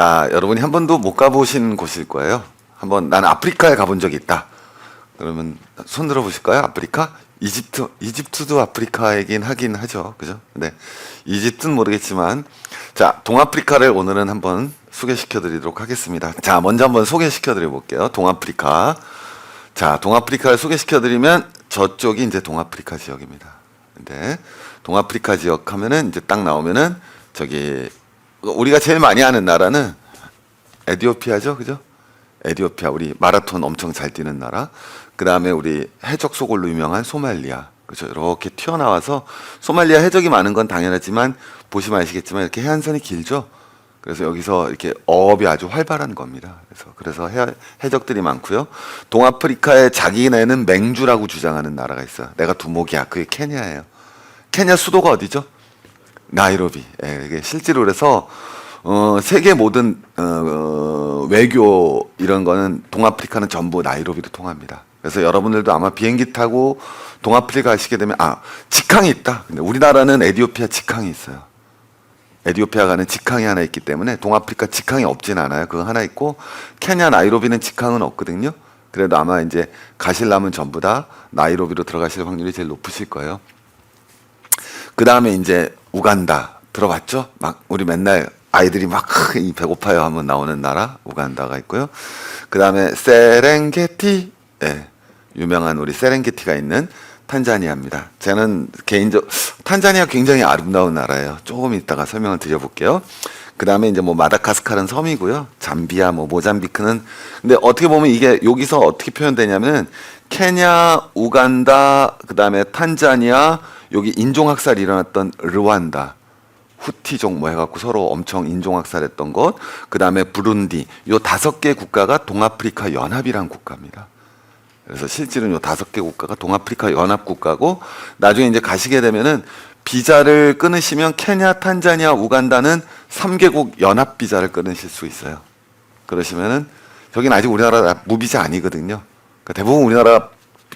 자, 여러분이 한 번도 못 가보신 곳일 거예요. 한번 난 아프리카에 가본 적이 있다. 그러면 손 들어 보실까요? 아프리카? 이집트, 이집트도 아프리카이긴 하긴 하죠. 그죠? 네. 이집트는 모르겠지만, 자, 동아프리카를 오늘은 한번 소개시켜 드리도록 하겠습니다. 자, 먼저 한번 소개시켜 드려 볼게요. 동아프리카. 자, 동아프리카를 소개시켜 드리면 저쪽이 이제 동아프리카 지역입니다. 근데 동아프리카 지역 하면은 이제 딱 나오면은 저기 우리가 제일 많이 아는 나라는 에디오피아죠, 그죠? 에디오피아 우리 마라톤 엄청 잘 뛰는 나라. 그 다음에 우리 해적 소골로 유명한 소말리아. 그죠? 이렇게 튀어나와서 소말리아 해적이 많은 건 당연하지만 보시면 아시겠지만 이렇게 해안선이 길죠. 그래서 여기서 이렇게 어업이 아주 활발한 겁니다. 그래서 그래서 해, 해적들이 많고요. 동아프리카의 자기네는 맹주라고 주장하는 나라가 있어요. 내가 두목이야. 그게 케냐예요. 케냐 수도가 어디죠? 나이로비. 예, 이게 실제로 그래서 어, 세계 모든 어, 어, 외교 이런 거는 동아프리카는 전부 나이로비로 통합니다. 그래서 여러분들도 아마 비행기 타고 동아프리카 가시게 되면 아 직항이 있다. 근데 우리나라는 에디오피아 직항이 있어요. 에디오피아 가는 직항이 하나 있기 때문에 동아프리카 직항이 없진 않아요. 그거 하나 있고 케냐 나이로비는 직항은 없거든요. 그래도 아마 이제 가실라면 전부 다 나이로비로 들어가실 확률이 제일 높으실 거예요. 그 다음에 이제 우간다 들어봤죠? 막 우리 맨날 아이들이 막이 배고파요 하면 나오는 나라 우간다가 있고요. 그 다음에 세렝게티, 예, 유명한 우리 세렝게티가 있는 탄자니아입니다. 저는 개인적 탄자니아 굉장히 아름다운 나라예요. 조금 이따가 설명을 드려볼게요. 그 다음에 이제 뭐 마다카스카르는 섬이고요. 잠비아, 뭐 모잠비크는 근데 어떻게 보면 이게 여기서 어떻게 표현되냐면 케냐, 우간다, 그 다음에 탄자니아, 여기 인종학살이 일어났던 르완다. 후티족 뭐 해갖고 서로 엄청 인종학살했던 것, 그 다음에 부룬디, 요 다섯 개 국가가 동아프리카 연합이란 국가입니다. 그래서 실제로는 요 다섯 개 국가가 동아프리카 연합 국가고 나중에 이제 가시게 되면은 비자를 끊으시면 케냐, 탄자니아, 우간다는 3개국 연합 비자를 끊으실 수 있어요. 그러시면은 저기는 아직 우리나라 무비자 아니거든요. 그러니까 대부분 우리나라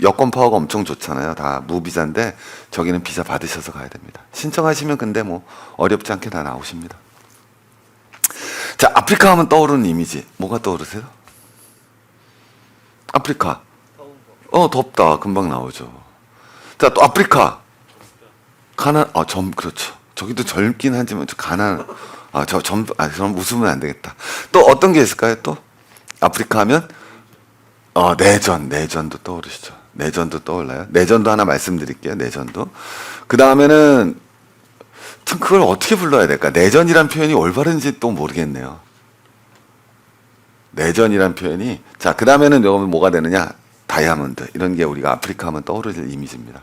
여권 파워가 엄청 좋잖아요. 다 무비자인데 저기는 비자 받으셔서 가야 됩니다. 신청하시면 근데 뭐 어렵지 않게 다 나오십니다. 자, 아프리카 하면 떠오르는 이미지 뭐가 떠오르세요? 아프리카. 어, 덥다. 금방 나오죠. 자, 또 아프리카. 가난, 아, 점, 그렇죠. 저기도 젊긴 하지만, 저 가난, 아, 저 점, 아, 그럼 웃으면 안 되겠다. 또 어떤 게 있을까요, 또? 아프리카 하면? 어, 내전, 내전도 떠오르시죠. 내전도 떠올라요. 내전도 하나 말씀드릴게요, 내전도. 그 다음에는, 참, 그걸 어떻게 불러야 될까? 내전이란 표현이 올바른지 또 모르겠네요. 내전이란 표현이 자 그 다음에는 여러분 뭐가 되느냐 다이아몬드 이런 게 우리가 아프리카 하면 떠오르는 이미지입니다.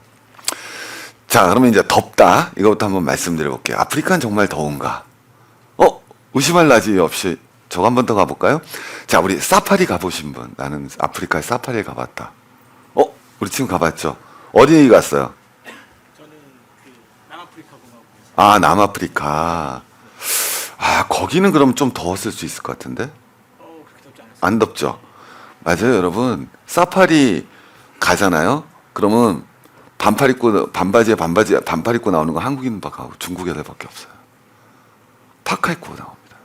자 그러면 이제 덥다 이것부터 한번 말씀드려 볼게요. 아프리카는 정말 더운가? 어 의심할 나지 없이 저거 한 번 더 가볼까요? 자 우리 사파리 가보신 분 나는 아프리카에 사파리에 가봤다. 어 우리 지금 가봤죠? 어디 갔어요? 저는 그 남아프리카 공화국 아 남아프리카. 아 거기는 그럼 좀 더웠을 수 있을 것 같은데? 어 그렇게 덥지 않았어요. 안 덥죠? 맞아요, 여러분. 사파리 가잖아요. 그러면 반팔 입고 반바지에 반바지 반팔 입고 나오는 거 한국인밖에 하고 중국 애들밖에 없어요. 파카 입고 나옵니다.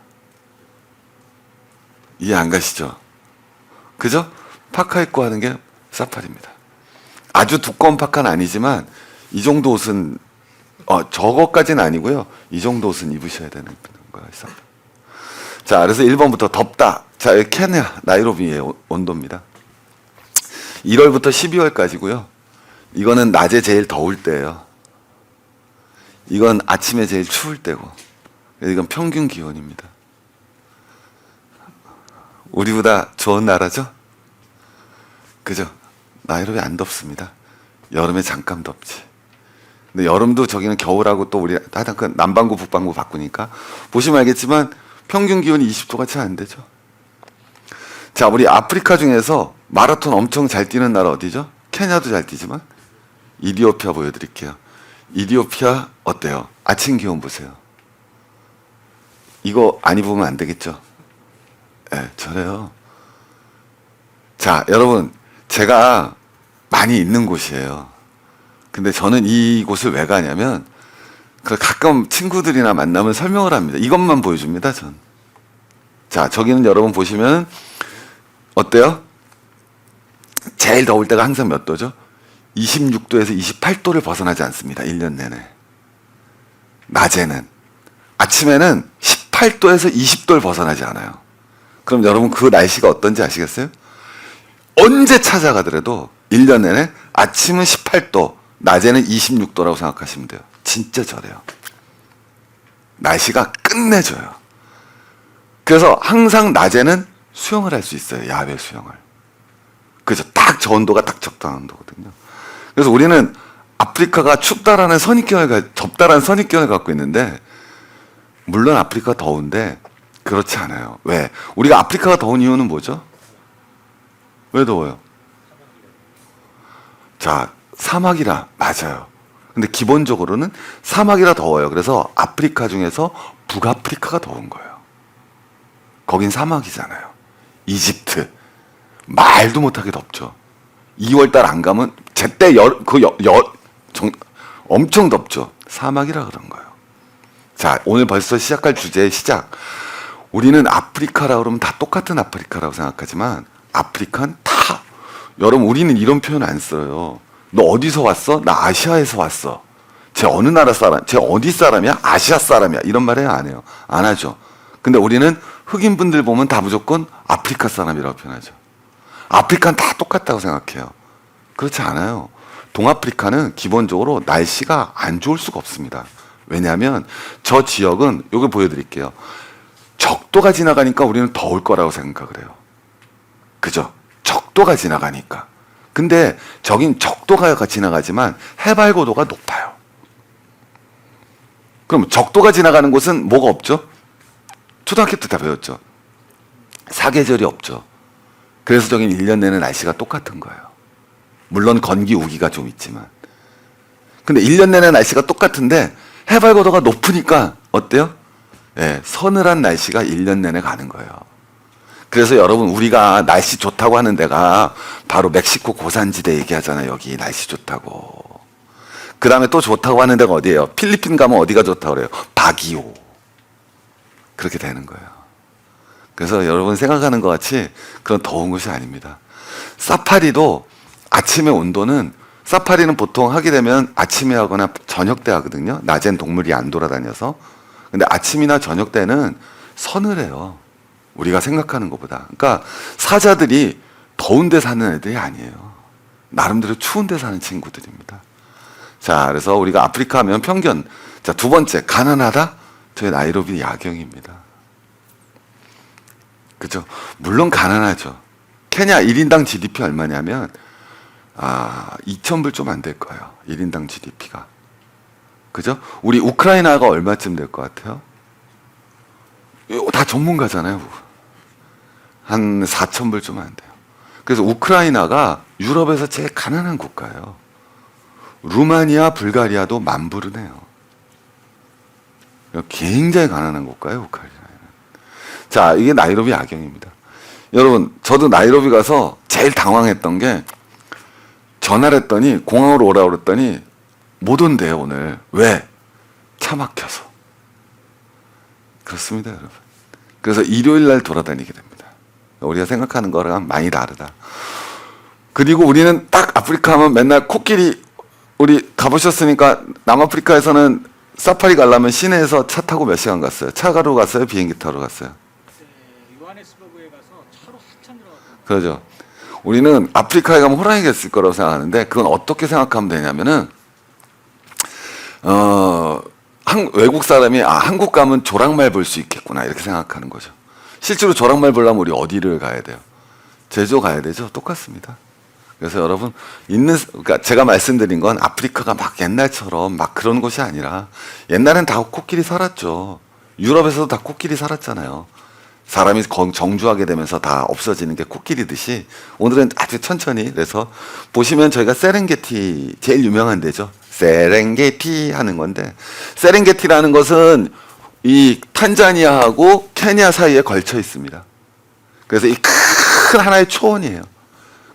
이해 안 가시죠? 그죠? 파카 입고 하는 게 사파리입니다. 아주 두꺼운 파카는 아니지만 이 정도 옷은 어 저거까지는 아니고요. 이 정도 옷은 입으셔야 되는 있습니다. 자, 그래서 1번부터 덥다. 자, 여기 케냐, 나이로비의 오- 온도입니다. 1월부터 12월까지고요. 이거는 낮에 제일 더울 때예요. 이건 아침에 제일 추울 때고. 이건 평균 기온입니다. 우리보다 좋은 나라죠? 그죠? 나이로비 안 덥습니다. 여름에 잠깐 덥지. 근데 여름도 저기는 겨울하고 또 우리 하여튼 그 남반구 북반구 바꾸니까 보시면 알겠지만 평균 기온이 20도가 채 안 되죠. 자, 우리 아프리카 중에서 마라톤 엄청 잘 뛰는 나라 어디죠? 케냐도 잘 뛰지만 이디오피아 보여드릴게요. 이디오피아 어때요? 아침 기온 보세요. 이거 안 입으면 안 되겠죠? 예, 저래요. 자, 여러분, 제가 많이 있는 곳이에요. 근데 저는 이곳을 왜 가냐면 그 가끔 친구들이나 만나면 설명을 합니다. 이것만 보여줍니다, 전. 자, 저기는 여러분 보시면 어때요? 제일 더울 때가 항상 몇 도죠? 26도에서 28도를 벗어나지 않습니다. 1년 내내. 낮에는. 아침에는 18도에서 20도를 벗어나지 않아요. 그럼 여러분 그 날씨가 어떤지 아시겠어요? 언제 찾아가더라도 1년 내내 아침은 18도, 낮에는 26도라고 생각하시면 돼요. 진짜 저래요. 날씨가 끝내줘요. 그래서 항상 낮에는 수영을 할 수 있어요. 야외 수영을. 그죠. 딱 저 온도가 딱 적당한 온도거든요. 그래서 우리는 아프리카가 춥다라는 선입견을, 가- 덥다라는 선입견을 갖고 있는데, 물론 아프리카 더운데, 그렇지 않아요. 왜? 우리가 아프리카가 더운 이유는 뭐죠? 왜 더워요? 자, 사막이라, 맞아요. 근데 기본적으로는 사막이라 더워요. 그래서 아프리카 중에서 북아프리카가 더운 거예요. 거긴 사막이잖아요. 이집트. 말도 못하게 덥죠. 2월달 안 가면 제때 여, 그 엄청 덥죠. 사막이라 그런 거예요. 자, 오늘 벌써 시작할 주제의 시작. 우리는 아프리카라 그러면 다 똑같은 아프리카라고 생각하지만 아프리카는 다 여러분 우리는 이런 표현 안 써요. 너 어디서 왔어? 나 아시아에서 왔어. 쟤 어느 나라 사람? 쟤 어디 사람이야? 아시아 사람이야. 이런 말 해요? 안 해요? 안 하죠. 근데 우리는 흑인 분들 보면 다 무조건 아프리카 사람이라고 표현하죠. 아프리카는 다 똑같다고 생각해요. 그렇지 않아요. 동아프리카는 기본적으로 날씨가 안 좋을 수가 없습니다. 왜냐하면 저 지역은 요거 보여드릴게요. 적도가 지나가니까 우리는 더울 거라고 생각을 해요. 그죠? 적도가 지나가니까. 근데 저긴 적도가 지나가지만 해발 고도가 높아요. 그럼 적도가 지나가는 곳은 뭐가 없죠? 초등학교 때 다 배웠죠. 사계절이 없죠. 그래서 저긴 1년 내내 날씨가 똑같은 거예요. 물론 건기 우기가 좀 있지만. 근데 1년 내내 날씨가 똑같은데 해발 고도가 높으니까 어때요? 예, 서늘한 날씨가 1년 내내 가는 거예요. 그래서 여러분 우리가 날씨 좋다고 하는 데가 바로 멕시코 고산지대 얘기하잖아요. 여기 날씨 좋다고. 그 다음에 또 좋다고 하는 데가 어디예요? 필리핀 가면 어디가 좋다고 그래요? 바기오. 그렇게 되는 거예요. 그래서 여러분 생각하는 것 같이 그런 더운 곳이 아닙니다. 사파리도 아침의 온도는 사파리는 보통 하게 되면 아침에 하거나 저녁 때 하거든요. 낮엔 동물이 안 돌아다녀서. 근데 아침이나 저녁 때는 서늘해요. 우리가 생각하는 것보다. 그러니까 사자들이 더운 데 사는 애들이 아니에요. 나름대로 추운 데 사는 친구들입니다. 자, 그래서 우리가 아프리카 하면 편견. 자, 두 번째, 가난하다? 저희 나이로비 야경입니다. 그죠? 물론 가난하죠. 케냐 1인당 GDP 얼마냐면, 아, 2,000불 좀 안 될 거예요. 1인당 GDP가. 그죠? 우리 우크라이나가 얼마쯤 될 것 같아요? 다 전문가잖아요. 한 4,000불 좀 안 돼요. 그래서 우크라이나가 유럽에서 제일 가난한 국가예요. 루마니아, 불가리아도 만 불은 해요. 굉장히 가난한 국가예요, 우크라이나는. 자, 이게 나이로비 야경입니다. 여러분, 저도 나이로비 가서 제일 당황했던 게 전화를 했더니 공항으로 오라고 그랬더니 못 온대요, 오늘. 왜? 차 막혀서. 그렇습니다, 여러분. 그래서 일요일 날 돌아다니게 됩니다. 우리가 생각하는 거랑 많이 다르다. 그리고 우리는 딱 아프리카 하면 맨날 코끼리 우리 가보셨으니까 남아프리카에서는 사파리 가려면 시내에서 차 타고 몇 시간 갔어요? 차가로 갔어요? 비행기 타러 갔어요? 요하네스버그에 가서 차로 한참 들어갔던 그러죠. 우리는 아프리카에 가면 호랑이가 있을 거라고 생각하는데 그건 어떻게 생각하면 되냐면은 어 한, 외국 사람이 아 한국 가면 조랑말 볼 수 있겠구나 이렇게 생각하는 거죠. 실제로 조랑말 보려면 우리 어디를 가야 돼요? 제주 가야 되죠. 똑같습니다. 그래서 여러분 있는 그러니까 제가 말씀드린 건 아프리카가 막 옛날처럼 막 그런 곳이 아니라 옛날엔 다 코끼리 살았죠. 유럽에서도 다 코끼리 살았잖아요. 사람이 거- 정주하게 되면서 다 없어지는 게 코끼리듯이 오늘은 아주 천천히 그래서 보시면 저희가 세렝게티 제일 유명한 데죠. 세렝게티 하는 건데 세렝게티라는 것은 이 탄자니아하고 케냐 사이에 걸쳐 있습니다. 그래서 이 큰 하나의 초원이에요.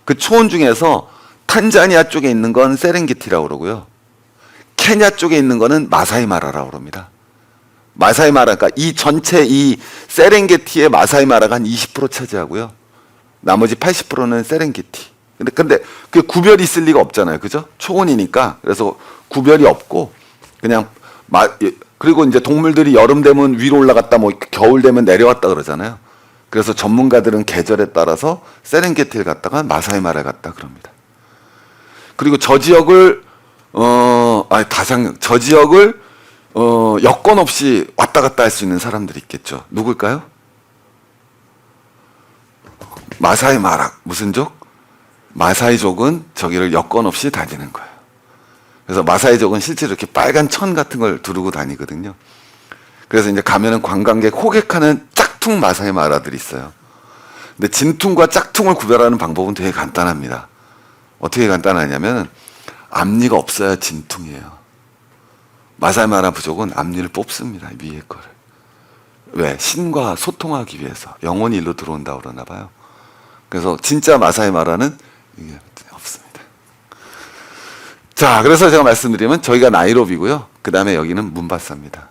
그 초원 중에서 탄자니아 쪽에 있는 건 세렝게티라고 그러고요. 케냐 쪽에 있는 거는 마사이마라라고 그럽니다. 마사이 마라가 이 전체 이 세렝게티의 마사이 마라가 한 20% 차지하고요. 나머지 80%는 세렝게티. 근데 근데 그 구별이 있을 리가 없잖아요. 그죠? 초원이니까. 그래서 구별이 없고 그냥 마 예, 그리고 이제 동물들이 여름 되면 위로 올라갔다 뭐 겨울 되면 내려왔다 그러잖아요. 그래서 전문가들은 계절에 따라서 세렝게티를 갔다가 마사이 마라 갔다 그럽니다. 그리고 저 지역을 어 아니 다상 저 지역을 어 여건 없이 왔다 갔다 할 수 있는 사람들이 있겠죠. 누굴까요? 마사이 마라 무슨 족? 마사이족은 저기를 여건 없이 다니는 거예요. 그래서 마사이족은 실제로 이렇게 빨간 천 같은 걸 두르고 다니거든요. 그래서 이제 가면은 관광객 호객하는 짝퉁 마사이 마라들이 있어요. 근데 진퉁과 짝퉁을 구별하는 방법은 되게 간단합니다. 어떻게 간단하냐면 앞니가 없어야 진퉁이에요. 마사이 마라 부족은 앞니를 뽑습니다. 위에 거를. 왜? 신과 소통하기 위해서 영혼이 일로 들어온다 그러나 봐요. 그래서 진짜 마사이 마라는 이게 없습니다. 자, 그래서 제가 말씀드리면 저희가 나이로비고요. 그 다음에 여기는 문바사입니다.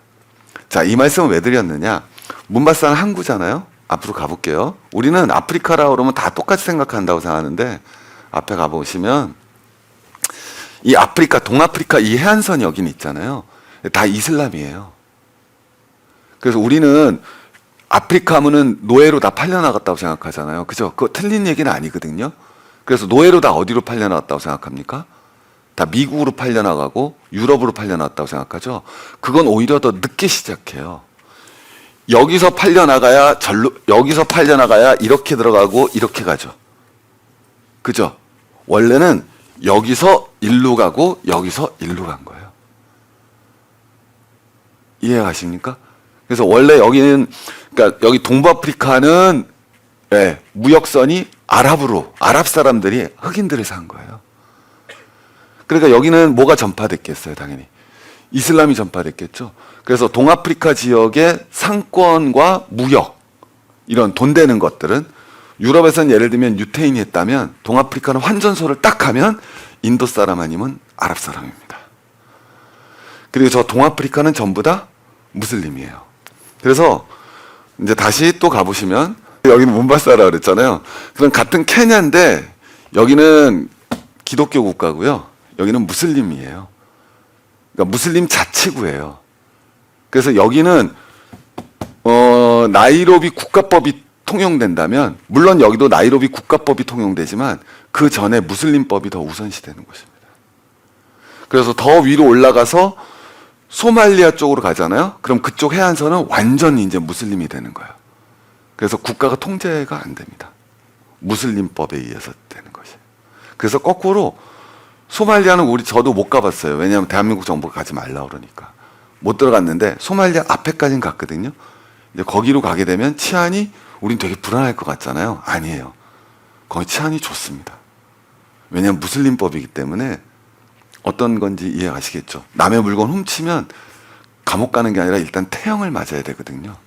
자, 이 말씀을 왜 드렸느냐? 문바사는 항구잖아요. 앞으로 가볼게요. 우리는 아프리카라 그러면 다 똑같이 생각한다고 생각하는데 앞에 가보시면 이 아프리카, 동아프리카 이 해안선 여긴 있잖아요. 다 이슬람이에요. 그래서 우리는 아프리카 하면은 노예로 다 팔려나갔다고 생각하잖아요. 그죠? 그거 틀린 얘기는 아니거든요. 그래서 노예로 다 어디로 팔려나갔다고 생각합니까? 다 미국으로 팔려나가고 유럽으로 팔려나갔다고 생각하죠. 그건 오히려 더 늦게 시작해요. 여기서 팔려나가야 절로 여기서 팔려나가야 이렇게 들어가고 이렇게 가죠. 그죠? 원래는 여기서 일로 가고 여기서 일로 간 거예요. 이해가십니까? 그래서 원래 여기는 그러니까 여기 동부아프리카는 예, 무역선이 아랍으로 아랍 사람들이 흑인들을 산 거예요. 그러니까 여기는 뭐가 전파됐겠어요, 당연히. 이슬람이 전파됐겠죠. 그래서 동아프리카 지역의 상권과 무역 이런 돈 되는 것들은 유럽에서는 예를 들면 유태인이 했다면 동아프리카는 환전소를 딱 하면 인도 사람 아니면 아랍 사람입니다. 그리고 저 동아프리카는 전부 다 무슬림이에요. 그래서 이제 다시 또 가보시면 여기는 문바사라 그랬잖아요. 그럼 같은 케냐인데 여기는 기독교 국가고요. 여기는 무슬림이에요. 그러니까 무슬림 자치구예요. 그래서 여기는 어, 나이로비 국가법이 통용된다면 물론 여기도 나이로비 국가법이 통용되지만 그 전에 무슬림법이 더 우선시되는 것입니다. 그래서 더 위로 올라가서 소말리아 쪽으로 가잖아요. 그럼 그쪽 해안선은 완전히 이제 무슬림이 되는 거예요. 그래서 국가가 통제가 안 됩니다. 무슬림법에 의해서 되는 것이. 그래서 거꾸로 소말리아는 우리 저도 못 가봤어요. 왜냐하면 대한민국 정부가 가지 말라 그러니까 못 들어갔는데 소말리아 앞에까지는 갔거든요. 이제 거기로 가게 되면 치안이 우린 되게 불안할 것 같잖아요. 아니에요. 거기 치안이 좋습니다. 왜냐하면 무슬림법이기 때문에 어떤 건지 이해하시겠죠. 남의 물건 훔치면 감옥 가는 게 아니라 일단 태형을 맞아야 되거든요.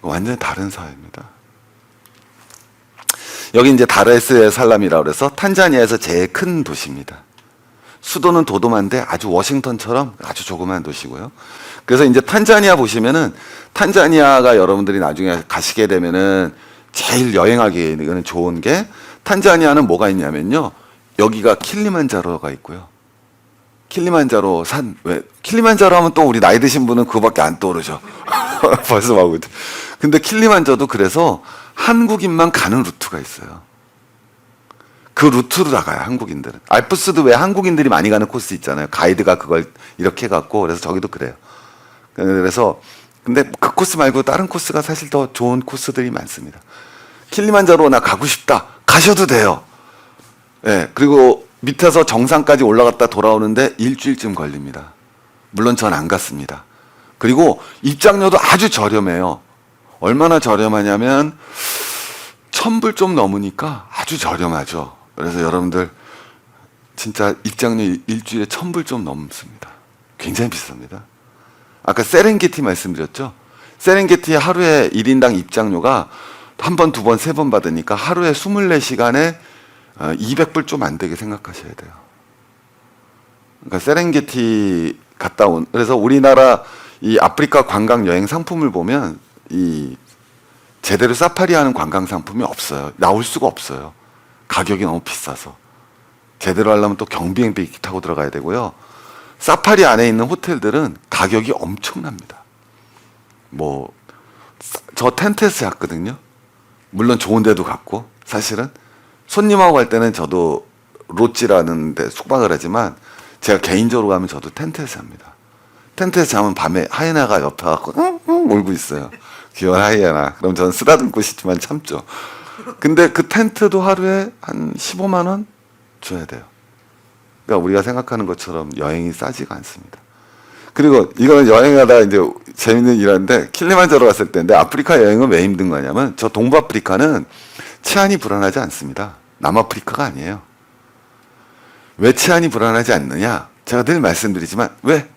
완전히 다른 사회입니다. 여기 이제 다레스의 살람이라고 그래서 탄자니아에서 제일 큰 도시입니다. 수도는 도도만데 아주 워싱턴처럼 아주 조그만 도시고요. 그래서 이제 탄자니아 보시면은 탄자니아가 여러분들이 나중에 가시게 되면은 제일 여행하기에는 좋은 게 탄자니아는 뭐가 있냐면요. 여기가 킬리만자로가 있고요. 킬리만자로 산, 왜? 킬리만자로 하면 또 우리 나이 드신 분은 그거밖에 안 떠오르죠. 벌써 있 근데 킬리만자도 그래서 한국인만 가는 루트가 있어요. 그 루트로 나가요, 한국인들은. 알프스도 왜 한국인들이 많이 가는 코스 있잖아요. 가이드가 그걸 이렇게 갖고, 그래서 저기도 그래요. 그래서, 근데 그 코스 말고 다른 코스가 사실 더 좋은 코스들이 많습니다. 킬리만자로 나 가고 싶다. 가셔도 돼요. 예, 그리고 밑에서 정상까지 올라갔다 돌아오는데 일주일쯤 걸립니다. 물론 전 안 갔습니다. 그리고 입장료도 아주 저렴해요. 얼마나 저렴하냐면 천불 좀 넘으니까 아주 저렴하죠. 그래서 여러분들 진짜 입장료 일주일에 천불 좀 넘습니다. 굉장히 비쌉니다. 아까 세렝게티 말씀드렸죠. 세렝게티 하루에 1인당 입장료가 한 번, 두 번, 세 번 받으니까 하루에 24시간에 200불 좀 안 되게 생각하셔야 돼요. 그러니까 세렝게티 갔다 온 그래서 우리나라 이 아프리카 관광 여행 상품을 보면 이 제대로 사파리 하는 관광 상품이 없어요. 나올 수가 없어요. 가격이 너무 비싸서. 제대로 하려면 또 경비행 비기 타고 들어가야 되고요. 사파리 안에 있는 호텔들은 가격이 엄청납니다. 뭐, 저 텐트에서 잤거든요. 물론 좋은 데도 갔고, 사실은. 손님하고 갈 때는 저도 로찌라는 데 숙박을 하지만, 제가 개인적으로 가면 저도 텐트에서 잡니다. 텐트에서 자면 밤에 하이에나가 옆에 와서 응, 응, 울고 있어요. 귀여운 하이에나. 그럼 저는 쓰다듬고 싶지만 참죠. 근데 그 텐트도 하루에 한 15만 원 줘야 돼요. 그러니까 우리가 생각하는 것처럼 여행이 싸지가 않습니다. 그리고 이거는 여행하다가 이제 재밌는 일인데 킬리만자로 갔을 때인데 아프리카 여행은 왜 힘든 거냐면 저 동부아프리카는 치안이 불안하지 않습니다. 남아프리카가 아니에요. 왜 치안이 불안하지 않느냐? 제가 늘 말씀드리지만 왜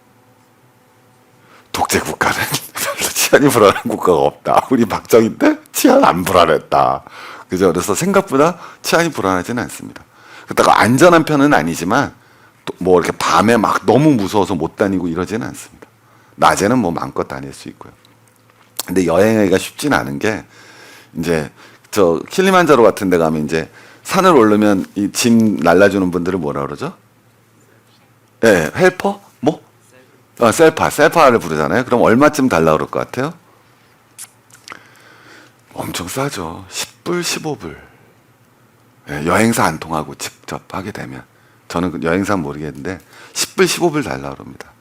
독재 국가는 치안이 불안한 국가가 없다. 우리 박정희 때 치안 안 불안했다. 그죠? 그래서 생각보다 치안이 불안하지는 않습니다. 그렇다고 안전한 편은 아니지만 또뭐 이렇게 밤에 막 너무 무서워서 못 다니고 이러지는 않습니다. 낮에는 뭐 마음껏 다닐 수 있고요. 근데 여행하기가 쉽진 않은 게 이제 저 킬리만자로 같은 데 가면 이제 산을 오르면 이 짐 날라주는 분들을 뭐라 그러죠? 예, 네, 헬퍼? 뭐? 아, 셀파, 셀파를 부르잖아요. 그럼 얼마쯤 달라 그럴 것 같아요? 엄청 싸죠. 10불, 15불. 예, 여행사 안 통하고 직접 하게 되면. 저는 그 여행사 모르겠는데 10불, 15불 달라 그럽니다.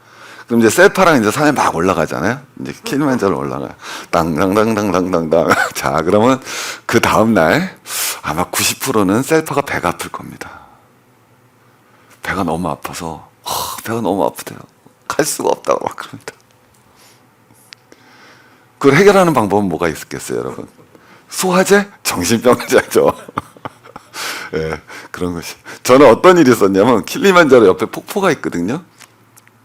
그럼 이제 셀파랑 이제 산에 막 올라가잖아요. 이제 킬리만자로 올라가요. 땅땅땅땅땅땅땅. 자, 그러면 그 다음 날 아마 90%는 셀파가 배가 아플 겁니다. 배가 너무 아파서 어, 배가 너무 아프대요. 갈 수가 없다고 막 그럽니다. 그걸 해결하는 방법은 뭐가 있겠어요, 여러분? 소화제? 정신병자죠. 예, 그런 것이. 저는 어떤 일이 있었냐면 킬리만자로 옆에 폭포가 있거든요.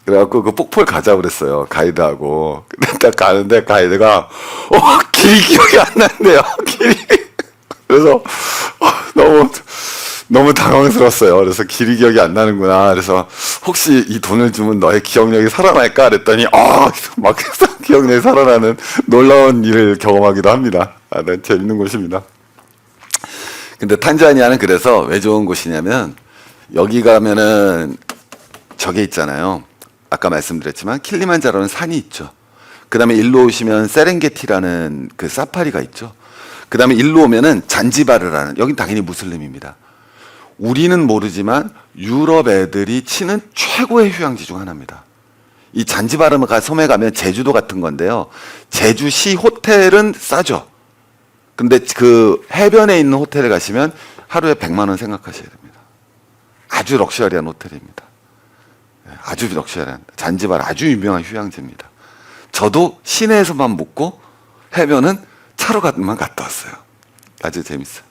그래갖고 그 폭포를 가자 그랬어요 가이드하고 근데 딱 가는데 가이드가 어 길이 기억이 안 난대요 길이 그래서 어, 너무 너무 당황스러웠어요 그래서 길이 기억이 안 나는구나 그래서 혹시 이 돈을 주면 너의 기억력이 살아날까 그랬더니 어막 기억력이 살아나는 놀라운 일을 경험하기도 합니다 아, 네, 재밌는 곳입니다 근데 탄자니아는 그래서 왜 좋은 곳이냐면 여기 가면은 저게 있잖아요. 아까 말씀드렸지만 킬리만자로는 산이 있죠. 그다음에 일로 오시면 세렝게티라는 그 사파리가 있죠. 그다음에 일로 오면은 잔지바르라는 여긴 당연히 무슬림입니다. 우리는 모르지만 유럽 애들이 치는 최고의 휴양지 중 하나입니다. 이 잔지바르가 섬에 가면 제주도 같은 건데요. 제주시 호텔은 싸죠. 근데 그 해변에 있는 호텔에 가시면 하루에 100만 원 생각하셔야 됩니다. 아주 럭셔리한 호텔입니다. 네, 아주 럭셔리한 잔지바르 아주 유명한 휴양지입니다. 저도 시내에서만 묵고 해변은 차로 가만 갔다 왔어요. 아주 재밌어요.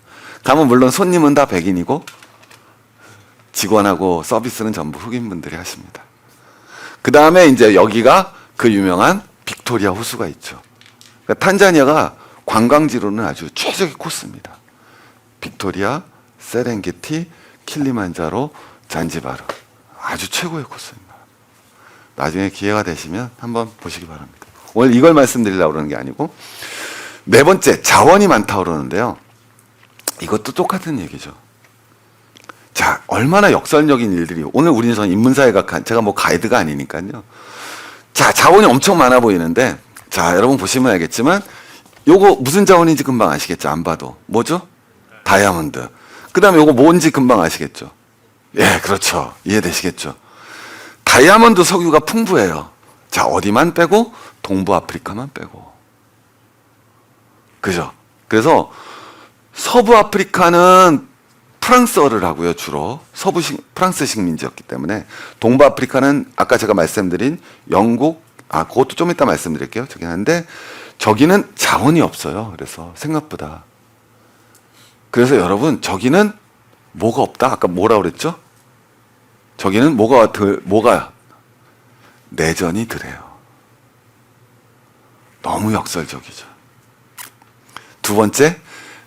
가면 물론 손님은 다 백인이고 직원하고 서비스는 전부 흑인분들이 하십니다. 그 다음에 이제 여기가 그 유명한 빅토리아 호수가 있죠. 그러니까 탄자니아가 관광지로는 아주 최적의 코스입니다. 빅토리아, 세렝게티, 킬리만자로, 잔지바르 아주 최고의 코스입니다. 나중에 기회가 되시면 한번 보시기 바랍니다. 오늘 이걸 말씀드리려고 그러는 게 아니고 네 번째 자원이 많다고 그러는데요. 이것도 똑같은 얘기죠. 자, 얼마나 역설적인 일들이 오늘 우리는 전 인문사회가 제가 뭐 가이드가 아니니까요. 자, 자원이 엄청 많아 보이는데 자, 여러분 보시면 알겠지만 요거 무슨 자원인지 금방 아시겠죠? 안 봐도. 뭐죠? 다이아몬드. 그다음에 요거 뭔지 금방 아시겠죠? 예, 그렇죠. 이해되시겠죠? 다이아몬드 석유가 풍부해요. 자, 어디만 빼고 동부 아프리카만 빼고. 그죠? 그래서 서부 아프리카는 프랑스어를 하고요, 주로. 서부 식, 프랑스 식 민지였기 때문에. 동부 아프리카는 아까 제가 말씀드린 영국, 아, 그것도 좀 이따 말씀드릴게요. 저긴 한데, 저기는 자원이 없어요. 그래서 생각보다. 그래서 여러분, 저기는 뭐가 없다? 아까 뭐라 그랬죠? 저기는 뭐가 덜, 뭐가 내전이 덜해요. 너무 역설적이죠. 두 번째,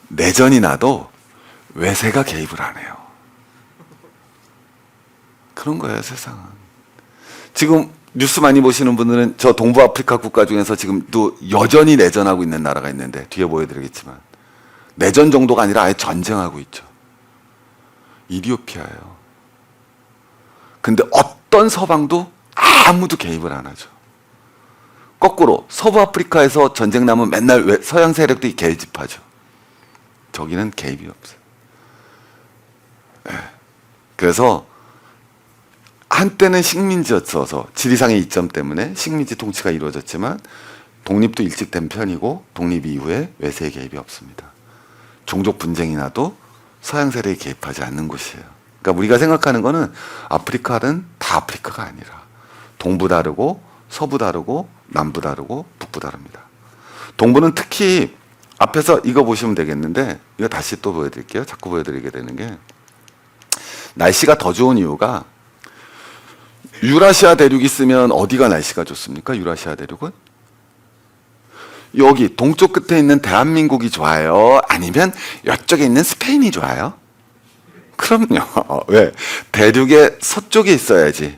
내전이 나도 외세가 개입을 안 해요. 그런 거예요, 세상은. 지금 뉴스 많이 보시는 분들은 저 동부 아프리카 국가 중에서 지금도 여전히 내전하고 있는 나라가 있는데 뒤에 보여드리겠지만 내전 정도가 아니라 아예 전쟁하고 있죠. 이디오피아예요. 근데 어떤 서방도 아무도 개입을 안 하죠. 거꾸로 서부 아프리카에서 전쟁 나면 맨날 외- 서양 세력들이 개집하죠. 저기는 개입이 없어요. 예. 그래서 한때는 식민지였어서 지리상의 이점 때문에 식민지 통치가 이루어졌지만 독립도 일찍 된 편이고 독립 이후에 외세 개입이 없습니다. 종족 분쟁이 나도 서양 세력이 개입하지 않는 곳이에요. 그러니까 우리가 생각하는 거는 아프리카는 다 아프리카가 아니라 동부 다르고 서부 다르고 남부 다르고 북부 다릅니다. 동부는 특히 앞에서 이거 보시면 되겠는데 이거 다시 또 보여드릴게요. 자꾸 보여드리게 되는 게 날씨가 더 좋은 이유가 유라시아 대륙 있으면 어디가 날씨가 좋습니까? 유라시아 대륙은 여기 동쪽 끝에 있는 대한민국이 좋아요? 아니면 이쪽에 있는 스페인이 좋아요? 그럼요. 왜? 대륙의 서쪽에 있어야지.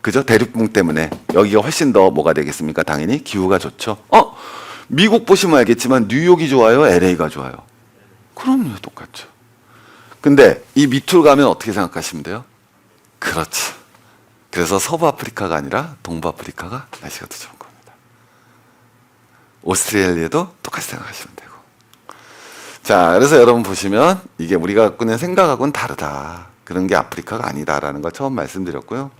그죠? 대륙붕 때문에 여기가 훨씬 더 뭐가 되겠습니까? 당연히 기후가 좋죠. 어? 미국 보시면 알겠지만 뉴욕이 좋아요? LA가 좋아요? 그럼요. 똑같죠. 근데 이 밑으로 가면 어떻게 생각하시면 돼요? 그렇죠. 그래서 서부 아프리카가 아니라 동부 아프리카가 날씨가 더 좋은 겁니다. 오스트레일리아도 똑같이 생각하시면 되고. 자, 그래서 여러분 보시면 이게 우리가 갖고 있는 생각하고는 다르다. 그런 게 아프리카가 아니다라는 거 처음 말씀드렸고요.